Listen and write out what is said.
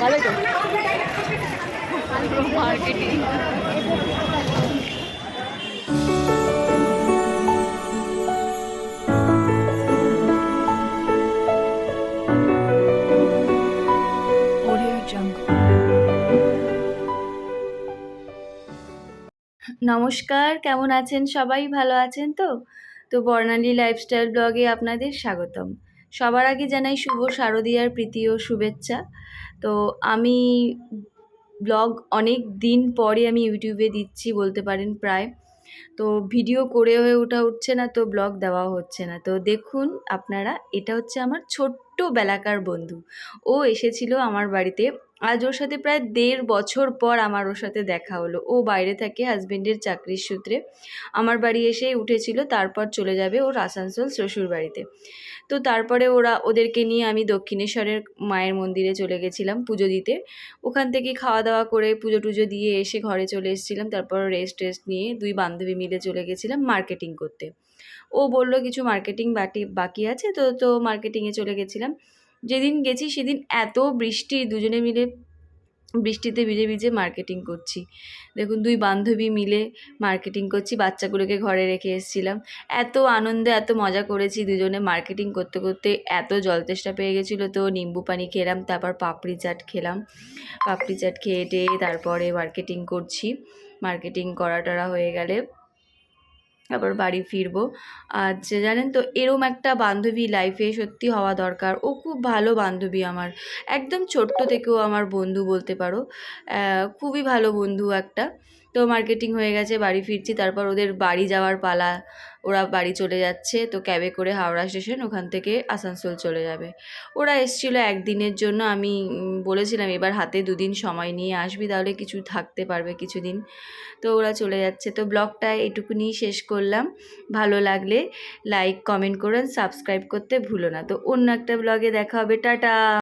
ভালোই তো নমস্কার, কেমন আছেন সবাই? ভালো আছেন তো? তো বর্ণালী লাইফস্টাইল ব্লগে আপনাদের স্বাগতম। সবার আগে জানাই শুভ শারদীয়ার প্রীতি ও শুভেচ্ছা। তো আমি ব্লগ অনেক দিন পরে আমি ইউটিউবে দিচ্ছি বলতে পারেন প্রায়। তো ভিডিও করে হয়ে ওঠা উঠছে না, তো ব্লগ দেওয়া হচ্ছে না। তো দেখুন আপনারা, এটা হচ্ছে আমার ছোট্ট বেলাকার বন্ধু। ও এসেছিল আমার বাড়িতে। আজ ওর সাথে প্রায় দেড় বছর পর আমার ওর সাথে দেখা হলো। ও বাইরে থাকে হাজবেন্ডের চাকরির সূত্রে। আমার বাড়ি এসে উঠেছিল, তারপর চলে যাবে ওর আসানসোল শ্বশুর বাড়িতে। তো তারপরে ওরা ওদেরকে নিয়ে আমি দক্ষিণেশ্বরের মায়ের মন্দিরে চলে গেছিলাম পুজো দিতে। ওখান থেকে খাওয়া দাওয়া করে পুজো টুজো দিয়ে এসে ঘরে চলে এসেছিলাম। তারপর রেস্ট টেস্ট নিয়ে দুই বান্ধবী মিলে চলে গেছিলাম মার্কেটিং করতে। ও বলল, কিছু মার্কেটিং বাকি বাকি আছে? তো তো মার্কেটিংয়ে চলে গেছিলাম। যেদিন গেছি সেদিন এত বৃষ্টি, দুজনে মিলে বৃষ্টিতে ভিজে ভিজে মার্কেটিং করছি। দেখুন, দুই বান্ধবী মিলে মার্কেটিং করছি, বাচ্চাগুলোকে ঘরে রেখে এসেছিলাম। এত আনন্দে, এত মজা করেছি দুজনে মার্কেটিং করতে করতে। এত জল তেষ্টা পেয়ে গেছিল তো, নিম্বু পানি খেলাম, তারপর পাপড়ি চাট খেলাম। পাপড়ি চাট খেয়ে, টেয়ে তারপরে মার্কেটিং করছি। মার্কেটিং করা টরা হয়ে গেলে আবার বাড়ি ফিরবো। আচ্ছা জানেন তো, এরম একটা বান্ধবী লাইফে সত্যি হওয়া দরকার। ও খুব ভালো বান্ধবী আমার। একদম ছোট্ট থেকেও আমার বন্ধু বলতে পারো। খুবই ভালো বন্ধু একটা। তো মার্কেটিং হয়ে গেছে, বাড়ি ফিরছি, তারপর ওদের বাড়ি যাওয়ার পালা, ওরা বাড়ি চলে যাচ্ছে, তো ক্যাবে করে হাওড়া স্টেশন, ওখান থেকে আসানসোল চলে যাবে। ওরা এসছিল একদিনের জন্য, আমি বলেছিলাম এবার হাতে দুদিন সময় নিয়ে আসবি, তাহলে কিছু থাকতে পারবে কিছুদিন। তো ওরা চলে যাচ্ছে, তো ব্লগটা এটুকুনি শেষ করলাম। ভালো লাগলে লাইক কমেন্ট করুন সাবস্ক্রাইব করতে ভুলো না। তো অন্য একটা ব্লগে দেখা হবে, টাটা!